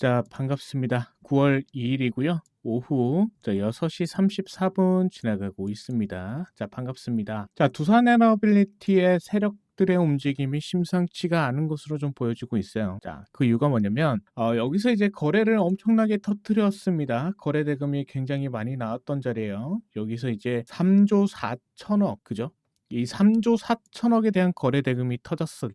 자, 반갑습니다. 9월 2일이고요. 오후 자, 6시 34분 지나가고 있습니다. 자, 반갑습니다. 자, 두산 에너빌리티의 세력 들의 움직임이 심상치가 않은 것으로 좀 보여지고 있어요. 자, 그 이유가 뭐냐면 어, 여기서 이제 거래를 엄청나게 터뜨렸습니다. 거래 대금이 굉장히 많이 나왔던 자리예요. 여기서 이제 3조 4천억, 그죠? 이 3조 4천억에 대한 거래 대금이 터졌을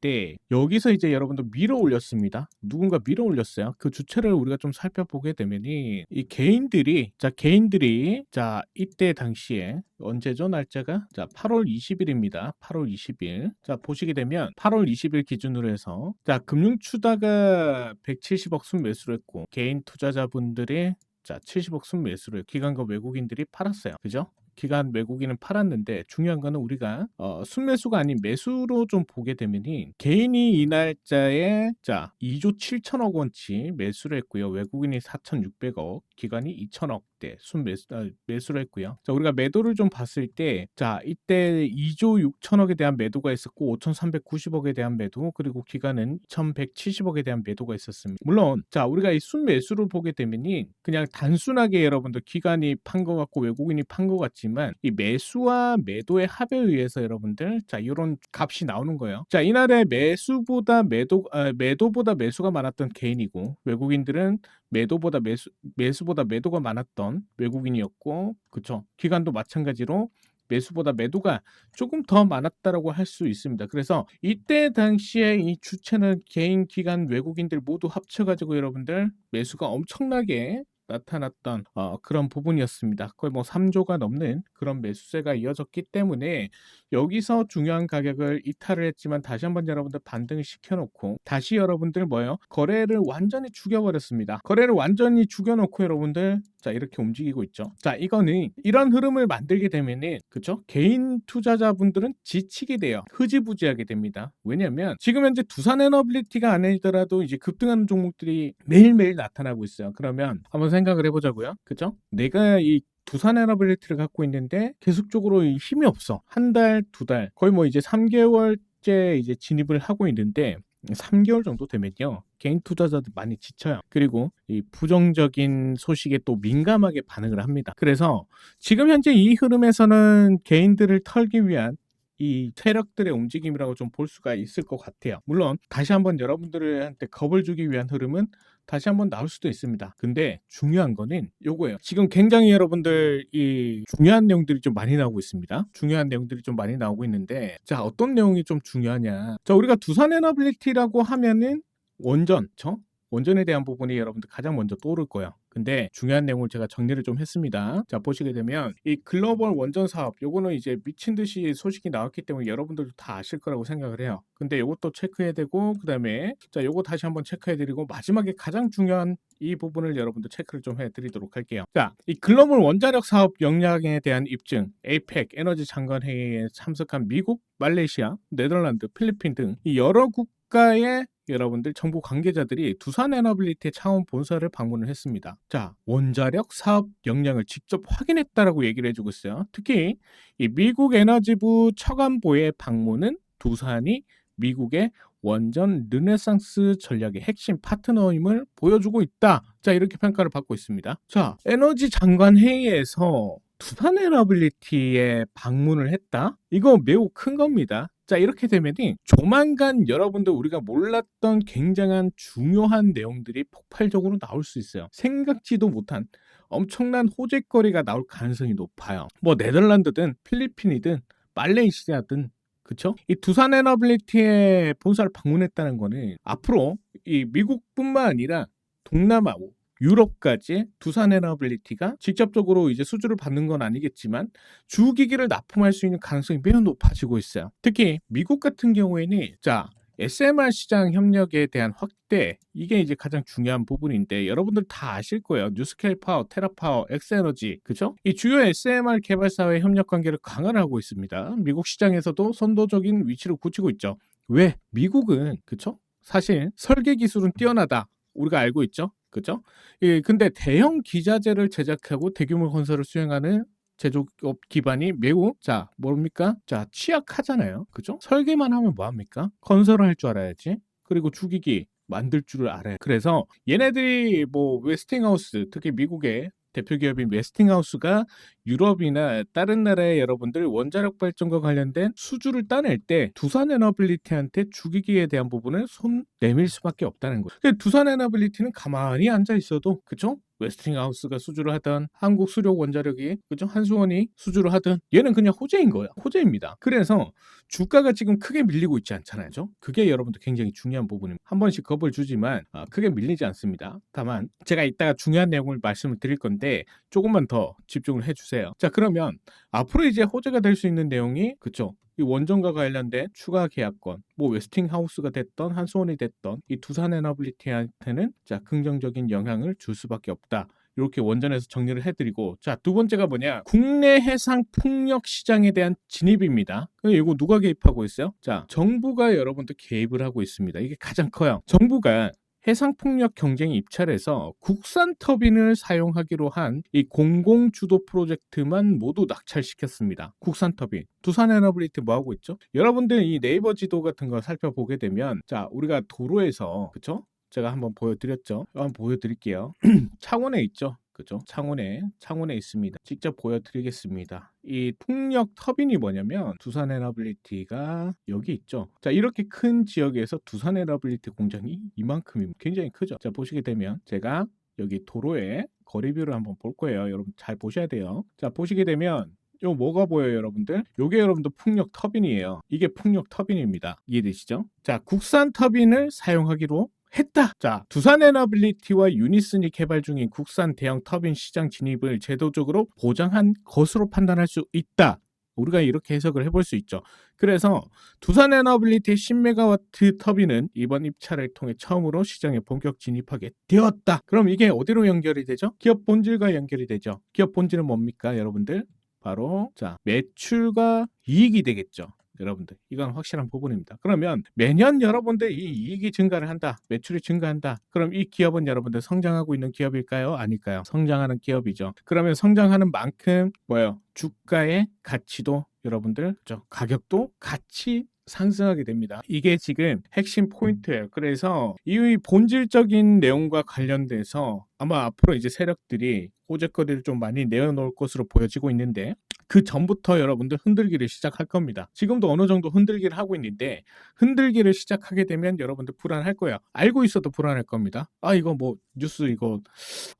때 여기서 이제 여러분들 밀어 올렸습니다. 누군가 밀어 올렸어요. 그 주체를 우리가 좀 살펴보게 되면이 이 개인들이 자 개인들이 자 이때 당시에 언제죠 날짜가 자 8월 20일입니다. 8월 20일 자 보시게 되면 8월 20일 기준으로 해서 자 금융추다가 170억 순 매수를 했고 개인 투자자분들이 자 70억 순매수를 기관과 외국인들이 팔았어요. 그죠? 기간 외국인은 팔았는데 중요한 거는 우리가 어, 순매수가 아닌 매수로 좀 보게 되면이 개인이 이 날짜에 자 2조 7천억 원치 매수를 했고요. 외국인이 4,600억, 기관이 2천억 대 순매수 아, 매수를 했고요. 자 우리가 매도를 좀 봤을 때 자 이때 2조 6천억에 대한 매도가 있었고 5,390억에 대한 매도 그리고 기간은 1,170억에 대한 매도가 있었습니다. 물론 자 우리가 이 순매수를 보게 되면이 그냥 단순하게 여러분들 기관이 판 것 같고 외국인이 판 것 같지만 이 매수와 매도의 합에 의해서 여러분들 자 이런 값이 나오는 거예요. 자 이날에 매수보다 매도 아, 매도보다 매수가 많았던 개인이고 외국인들은 매도보다 매수 매수보다 매도가 많았던 외국인이었고 그쵸 기간도 마찬가지로 매수보다 매도가 조금 더 많았다라고 할 수 있습니다. 그래서 이때 당시에 이 주체는 개인 기관 외국인들 모두 합쳐가지고 여러분들 매수가 엄청나게 나타났던 어, 그런 부분이었습니다. 거의 뭐 3조가 넘는 그런 매수세가 이어졌기 때문에 여기서 중요한 가격을 이탈을 했지만 다시 한번 여러분들 반등을 시켜놓고 다시 여러분들 뭐예요? 거래를 완전히 죽여버렸습니다. 거래를 완전히 죽여놓고 여러분들 자 이렇게 움직이고 있죠. 자 이거는 이런 흐름을 만들게 되면은 그쵸? 개인 투자자분들은 지치게 돼요. 흐지부지하게 됩니다. 왜냐하면 지금 현재 두산 에너빌리티가 아니더라도 이제 급등하는 종목들이 매일매일 나타나고 있어요. 그러면 한번 생각을 해보자고요. 그쵸? 내가 이 두산 에너빌리티를 갖고 있는데 계속적으로 힘이 없어. 한 달, 두 달, 거의 뭐 이제 3개월 째 이제 진입을 하고 있는데 3개월 정도 되면요. 개인 투자자들 많이 지쳐요. 그리고 이 부정적인 소식에 또 민감하게 반응을 합니다. 그래서 지금 현재 이 흐름에서는 개인들을 털기 위한 이 세력들의 움직임이라고 좀 볼 수가 있을 것 같아요. 물론 다시 한번 여러분들한테 겁을 주기 위한 흐름은 다시 한번 나올 수도 있습니다. 근데 중요한 거는 요거예요. 지금 굉장히 여러분들 이 중요한 내용들이 좀 많이 나오고 있습니다. 중요한 내용들이 좀 많이 나오고 있는데 자 어떤 내용이 좀 중요하냐? 자 우리가 두산 에너빌리티라고 하면은 원전, 저 원전에 대한 부분이 여러분들 가장 먼저 떠오를 거예요. 근데 중요한 내용을 제가 정리를 좀 했습니다. 자 보시게 되면 이 글로벌 원전 사업 요거는 이제 미친 듯이 소식이 나왔기 때문에 여러분들도 다 아실 거라고 생각을 해요. 근데 요것도 체크해야 되고 그다음에 자 요거 다시 한번 체크해 드리고 마지막에 가장 중요한 이 부분을 여러분들 체크를 좀 해드리도록 할게요. 자, 이 글로벌 원자력 사업 역량에 대한 입증, 에이펙 에너지 장관 회의에 참석한 미국, 말레이시아, 네덜란드, 필리핀 등이 여러 국 가의 여러분들 정부 관계자들이 두산 에너빌리티의 창원 본사를 방문을 했습니다. 자, 원자력 사업 역량을 직접 확인했다라고 얘기를 해주고 있어요. 특히 이 미국 에너지부 처관보의 방문은 두산이 미국의 원전 르네상스 전략의 핵심 파트너임을 보여주고 있다. 자, 이렇게 평가를 받고 있습니다. 자, 에너지 장관 회의에서 두산 에너빌리티에 방문을 했다? 이거 매우 큰 겁니다. 자, 이렇게 되면이 조만간 여러분들 우리가 몰랐던 굉장한 중요한 내용들이 폭발적으로 나올 수 있어요. 생각지도 못한 엄청난 호재거리가 나올 가능성이 높아요. 뭐 네덜란드든 필리핀이든 말레이시아든 그쵸? 이 두산 에너빌리티의 본사를 방문했다는 거는 앞으로 이 미국뿐만 아니라 동남아, 유럽까지 두산 에너빌리티가 직접적으로 이제 수주를 받는 건 아니겠지만 주기기를 납품할 수 있는 가능성이 매우 높아지고 있어요. 특히 미국 같은 경우에는 자 SMR 시장 협력에 대한 확대 이게 이제 가장 중요한 부분인데 여러분들 다 아실 거예요. 뉴스케일 파워, 테라파워, 엑스에너지 그죠? 이 주요 SMR 개발사와의 협력 관계를 강화하고 있습니다. 미국 시장에서도 선도적인 위치를 굳히고 있죠. 왜? 미국은 그쵸? 사실 설계 기술은 뛰어나다. 우리가 알고 있죠. 그죠? 예, 근데 대형 기자재를 제작하고 대규모 건설을 수행하는 제조업 기반이 매우 자 뭡니까? 자 취약하잖아요. 그죠? 설계만 하면 뭐 합니까? 건설을 할 줄 알아야지. 그리고 주기기 만들 줄을 알아요. 그래서 얘네들이 뭐 웨스팅하우스 특히 미국의 대표 기업인 웨스팅하우스가 유럽이나 다른 나라의 여러분들 원자력 발전과 관련된 수주를 따낼 때 두산 에너빌리티한테 주기기에 대한 부분을 손 내밀 수밖에 없다는 거예요. 그러니까 두산 에너빌리티는 가만히 앉아 있어도 그쵸? 웨스팅하우스가 수주를 하든 한국 수력 원자력이 그죠? 한수원이 수주를 하든 얘는 그냥 호재인 거예요 호재입니다. 그래서 주가가 지금 크게 밀리고 있지 않잖아요. 죠? 그게 여러분들 굉장히 중요한 부분입니다. 한 번씩 겁을 주지만 아, 크게 밀리지 않습니다. 다만 제가 이따가 중요한 내용을 말씀을 드릴 건데 조금만 더 집중을 해주세요. 자 그러면 앞으로 이제 호재가 될 수 있는 내용이 그쵸 이 원전과 관련된 추가 계약권, 뭐 웨스팅하우스가 됐던 한수원이 됐던 이 두산 에너빌리티한테는 자 긍정적인 영향을 줄 수밖에 없다. 이렇게 원전에서 정리를 해드리고 자 두 번째가 뭐냐 국내 해상 풍력 시장에 대한 진입입니다. 이거 누가 개입하고 있어요? 자 정부가 여러분들 개입을 하고 있습니다. 이게 가장 커요. 정부가 해상폭력 경쟁에 입찰해서 국산 터빈을 사용하기로 한 이 공공주도 프로젝트만 모두 낙찰시켰습니다. 국산 터빈. 두산 에너블리티 뭐 하고 있죠? 여러분들 이 네이버 지도 같은 거 살펴보게 되면 자 우리가 도로에서 그쵸? 제가 한번 보여드렸죠. 한번 보여드릴게요. 창원에 있죠. 그죠? 창원에 창원에 있습니다. 직접 보여드리겠습니다. 이 풍력 터빈이 뭐냐면 두산 에너빌리티가 여기 있죠. 자 이렇게 큰 지역에서 두산 에너빌리티 공장이 이만큼이 굉장히 크죠. 자 보시게 되면 제가 여기 도로에 거리뷰를 한번 볼 거예요. 여러분 잘 보셔야 돼요. 자 보시게 되면 요 뭐가 보여요 여러분들? 요게 여러분들 풍력 터빈이에요. 이게 풍력 터빈입니다. 이해되시죠? 자 국산 터빈을 사용하기로 했다. 자, 두산 에너빌리티와 유니슨이 개발 중인 국산 대형 터빈 시장 진입을 제도적으로 보장한 것으로 판단할 수 있다. 우리가 이렇게 해석을 해볼 수 있죠. 그래서 두산 에너빌리티 10메가와트 터빈은 이번 입찰을 통해 처음으로 시장에 본격 진입하게 되었다. 그럼 이게 어디로 연결이 되죠? 기업 본질과 연결이 되죠. 기업 본질은 뭡니까, 여러분들? 바로 자 매출과 이익이 되겠죠. 여러분들 이건 확실한 부분입니다. 그러면 매년 여러분들 이 이익이 증가를 한다, 매출이 증가한다. 그럼 이 기업은 여러분들 성장하고 있는 기업일까요? 아닐까요? 성장하는 기업이죠. 그러면 성장하는 만큼 뭐요? 주가의 가치도 여러분들 저 가격도 같이 상승하게 됩니다. 이게 지금 핵심 포인트예요. 그래서 이 본질적인 내용과 관련돼서 아마 앞으로 이제 세력들이 호재거리를 좀 많이 내어놓을 것으로 보여지고 있는데 그 전부터 여러분들 흔들기를 시작할 겁니다. 지금도 어느 정도 흔들기를 하고 있는데 흔들기를 시작하게 되면 여러분들 불안할 거예요. 알고 있어도 불안할 겁니다. 아 이거 뭐 뉴스 이거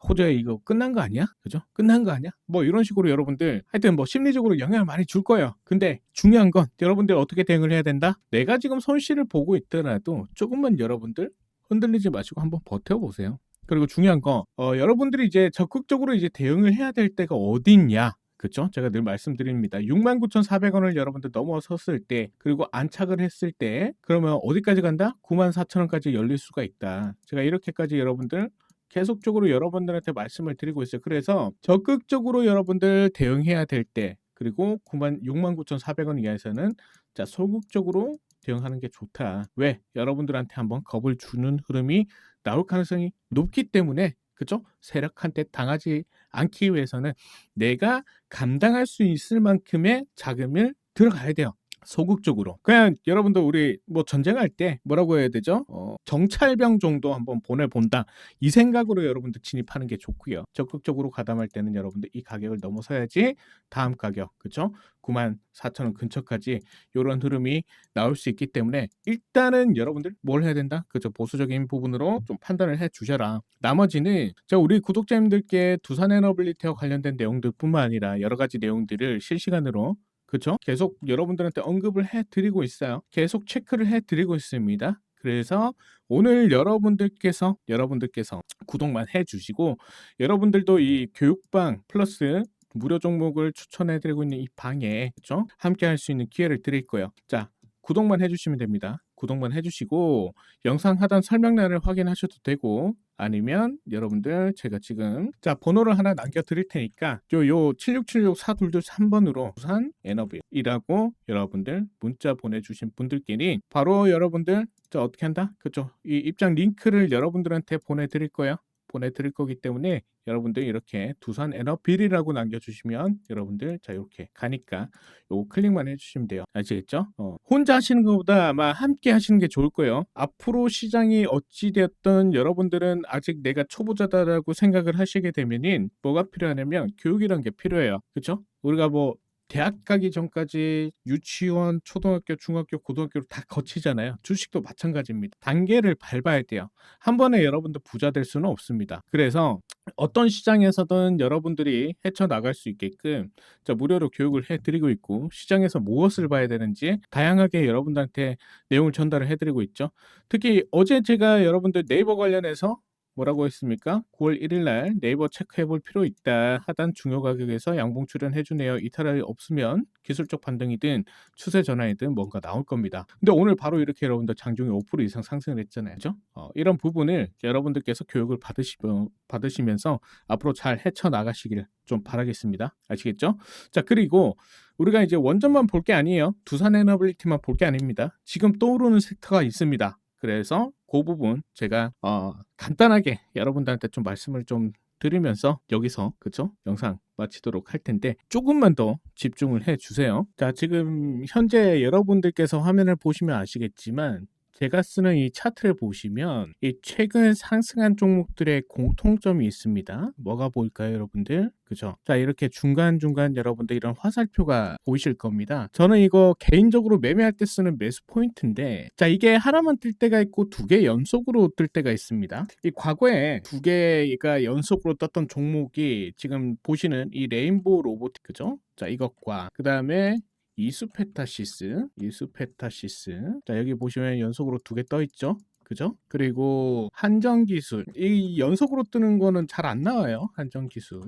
호재 이거 끝난 거 아니야? 그죠? 끝난 거 아니야? 뭐 이런 식으로 여러분들 하여튼 뭐 심리적으로 영향을 많이 줄 거예요. 근데 중요한 건 여러분들 어떻게 대응을 해야 된다? 내가 지금 손실을 보고 있더라도 조금만 여러분들 흔들리지 마시고 한번 버텨보세요. 그리고 중요한 거 어, 여러분들이 이제 적극적으로 이제 대응을 해야 될 때가 어딨냐 그쵸? 제가 늘 말씀드립니다. 69,400원을 여러분들 넘어섰을 때, 그리고 안착을 했을 때, 그러면 어디까지 간다? 94,000원까지 열릴 수가 있다. 제가 이렇게까지 여러분들 계속적으로 여러분들한테 말씀을 드리고 있어요. 그래서 적극적으로 여러분들 대응해야 될 때, 그리고 9만, 69,400원 이하에서는 자, 소극적으로 대응하는 게 좋다. 왜? 여러분들한테 한번 겁을 주는 흐름이 나올 가능성이 높기 때문에 그죠? 세력한테 당하지 않기 위해서는 내가 감당할 수 있을 만큼의 자금을 들어가야 돼요. 소극적으로 그냥 여러분들 우리 뭐 전쟁할 때 뭐라고 해야 되죠? 어, 정찰병 정도 한번 보내본다 이 생각으로 여러분들 진입하는 게 좋고요. 적극적으로 가담할 때는 여러분들 이 가격을 넘어서야지 다음 가격 그쵸? 9만 4천 원 근처까지 이런 흐름이 나올 수 있기 때문에 일단은 여러분들 뭘 해야 된다? 그죠? 보수적인 부분으로 좀 판단을 해 주셔라. 나머지는 자 우리 구독자님들께 두산 에너빌리티와 관련된 내용들뿐만 아니라 여러 가지 내용들을 실시간으로 그렇죠? 계속 여러분들한테 언급을 해드리고 있어요. 계속 체크를 해드리고 있습니다. 그래서 오늘 여러분들께서 여러분들께서 구독만 해주시고 여러분들도 이 교육방 플러스 무료 종목을 추천해드리고 있는 이 방에 그렇죠? 함께 할 수 있는 기회를 드릴 거예요. 자 구독만 해주시면 됩니다. 구독만 해주시고 영상 하단 설명란을 확인하셔도 되고 아니면 여러분들 제가 지금 자 번호를 하나 남겨 드릴 테니까 요 요 7676 422 3번으로 부산 에너비이라고 여러분들 문자 보내주신 분들끼리 바로 여러분들 자 어떻게 한다? 그죠 이 입장 링크를 여러분들한테 보내드릴 거예요 보내드릴 거기 때문에 여러분들 이렇게 두산 에너빌이라고 남겨주시면 여러분들 자 이렇게 가니까 요거 클릭만 해주시면 돼요. 아시겠죠? 어, 혼자 하시는 것보다 아마 함께 하시는 게 좋을 거예요. 앞으로 시장이 어찌 되었든 여러분들은 아직 내가 초보자다라고 생각을 하시게 되면은 뭐가 필요하냐면 교육이란 게 필요해요. 그렇죠? 우리가 뭐 대학 가기 전까지 유치원, 초등학교, 중학교, 고등학교를 다 거치잖아요. 주식도 마찬가지입니다. 단계를 밟아야 돼요. 한 번에 여러분들 부자 될 수는 없습니다. 그래서 어떤 시장에서든 여러분들이 헤쳐나갈 수 있게끔 자, 무료로 교육을 해드리고 있고 시장에서 무엇을 봐야 되는지 다양하게 여러분들한테 내용을 전달을 해드리고 있죠. 특히 어제 제가 여러분들 네이버 관련해서 뭐라고 했습니까? 9월 1일 날 네이버 체크해 볼 필요 있다. 하단 중요 가격에서 양봉 출현해 주네요. 이탈이 없으면 기술적 반등이든 추세 전환이든 뭔가 나올 겁니다. 근데 오늘 바로 이렇게 여러분들 장중에 5% 이상 상승을 했잖아요. 그죠? 어, 이런 부분을 여러분들께서 교육을 받으시면 받으시면서 앞으로 잘 헤쳐 나가시길 좀 바라겠습니다. 아시겠죠? 자, 그리고 우리가 이제 원전만 볼 게 아니에요. 두산 에너빌리티만 볼 게 아닙니다. 지금 떠오르는 섹터가 있습니다. 그래서 그 부분 제가 어, 간단하게 여러분들한테 좀 말씀을 좀 드리면서 여기서 그쵸 영상 마치도록 할 텐데 조금만 더 집중을 해 주세요. 자 지금 현재 여러분들께서 화면을 보시면 아시겠지만 제가 쓰는 이 차트를 보시면 이 최근 상승한 종목들의 공통점이 있습니다. 뭐가 보일까요, 여러분들? 그죠? 자, 이렇게 중간중간 여러분들 이런 화살표가 보이실 겁니다. 저는 이거 개인적으로 매매할 때 쓰는 매수 포인트인데, 자, 이게 하나만 뜰 때가 있고 두 개 연속으로 뜰 때가 있습니다. 이 과거에 두 개가 연속으로 떴던 종목이 지금 보시는 이 레인보우 로보틱, 그죠? 자, 이것과 그 다음에 이수페타시스, 이수페타시스. 자, 여기 보시면 연속으로 두 개 떠 있죠? 그죠? 그리고 한정 기술. 이 연속으로 뜨는 거는 잘 안 나와요. 한정 기술.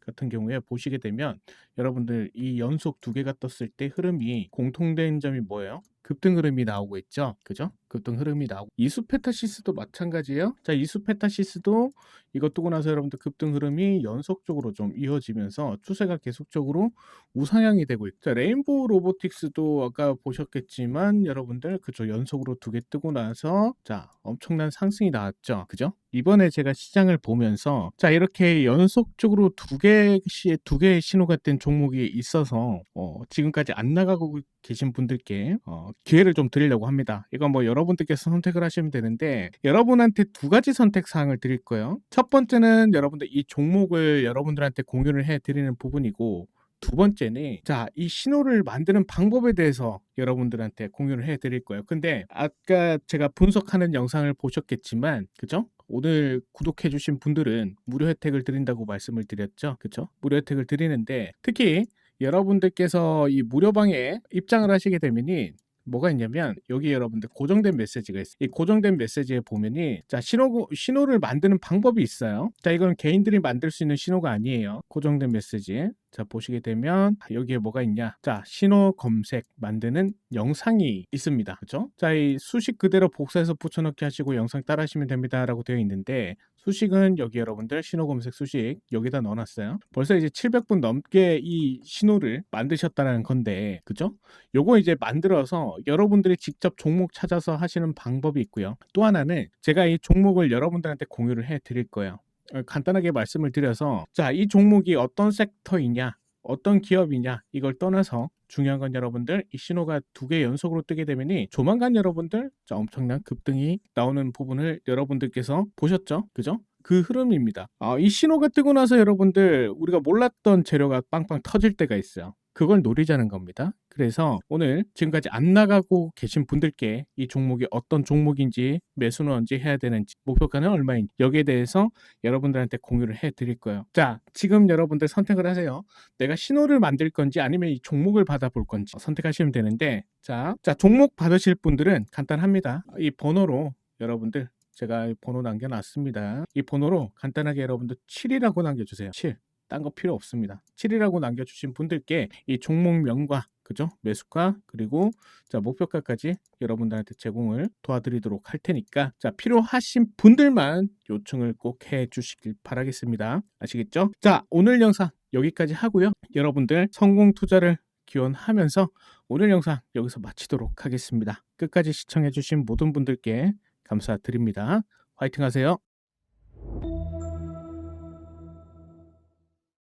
같은 경우에 보시게 되면 여러분들 이 연속 두 개가 떴을 때 흐름이 공통된 점이 뭐예요? 급등 흐름이 나오고 있죠. 그죠? 급등 흐름이 나오고 이수페타시스도 마찬가지예요. 자, 이수페타시스도 이거 뜨고 나서 여러분들 급등 흐름이 연속적으로 좀 이어지면서 추세가 계속적으로 우상향이 되고. 자, 레인보우 로보틱스도 아까 보셨겠지만 여러분들 그죠? 연속으로 두 개 뜨고 나서 자, 엄청난 상승이 나왔죠. 그죠? 이번에 제가 시장을 보면서 자, 이렇게 연속적으로 두 개씩 두 개의 신호가 뜬 종목이 있어서 어, 지금까지 안 나가고 계신 분들께 어, 기회를 좀 드리려고 합니다. 이건 뭐 여러 분들께서 선택을 하시면 되는데 여러분한테 두 가지 선택 사항을 드릴 거예요. 첫 번째는 여러분들 이 종목을 여러분들한테 공유를 해 드리는 부분이고 두 번째는 자, 이 신호를 만드는 방법에 대해서 여러분들한테 공유를 해 드릴 거예요. 근데 아까 제가 분석하는 영상을 보셨겠지만 그죠? 오늘 구독해 주신 분들은 무료 혜택을 드린다고 말씀을 드렸죠. 그죠? 무료 혜택을 드리는데 특히 여러분들께서 이 무료방에 입장을 하시게 되면이 뭐가 있냐면 여기 여러분들 고정된 메시지가 있어요. 이 고정된 메시지에 보면이 자 신호 신호를 만드는 방법이 있어요. 자 이건 개인들이 만들 수 있는 신호가 아니에요. 고정된 메시지. 자 보시게 되면 여기에 뭐가 있냐? 자 신호 검색 만드는 영상이 있습니다. 그렇죠? 자이 수식 그대로 복사해서 붙여넣기 하시고 영상 따라 하시면 됩니다 라고 되어 있는데 수식은 여기 여러분들 신호 검색 수식 여기다 넣어놨어요. 벌써 이제 700분 넘게 이 신호를 만드셨다는 건데, 그죠? 요거 이제 만들어서 여러분들이 직접 종목 찾아서 하시는 방법이 있고요. 또 하나는 제가 이 종목을 여러분들한테 공유를 해 드릴 거예요. 어, 간단하게 말씀을 드려서, 자, 이 종목이 어떤 섹터이냐, 어떤 기업이냐, 이걸 떠나서 중요한 건 여러분들 이 신호가 두 개 연속으로 뜨게 되면이 조만간 여러분들 자, 엄청난 급등이 나오는 부분을 여러분들께서 보셨죠? 그죠? 그 흐름입니다. 아, 이 신호가 뜨고 나서 여러분들 우리가 몰랐던 재료가 빵빵 터질 때가 있어요. 그걸 노리자는 겁니다. 그래서 오늘 지금까지 안 나가고 계신 분들께 이 종목이 어떤 종목인지 매수는 언제 해야 되는지 목표가는 얼마인지 여기에 대해서 여러분들한테 공유를 해 드릴 거예요. 자, 지금 여러분들 선택을 하세요. 내가 신호를 만들 건지 아니면 이 종목을 받아볼 건지 선택하시면 되는데 자, 자 종목 받으실 분들은 간단합니다. 이 번호로 여러분들 제가 번호 남겨놨습니다. 이 번호로 간단하게 여러분들 7이라고 남겨주세요. 7. 딴 거 필요 없습니다. 7이라고 남겨주신 분들께 이 종목명과 그죠? 매수가 그리고 자 목표가까지 여러분들한테 제공을 도와드리도록 할 테니까 자 필요하신 분들만 요청을 꼭 해주시길 바라겠습니다. 아시겠죠? 자 오늘 영상 여기까지 하고요. 여러분들 성공 투자를 기원하면서 오늘 영상 여기서 마치도록 하겠습니다. 끝까지 시청해주신 모든 분들께 감사드립니다. 화이팅 하세요.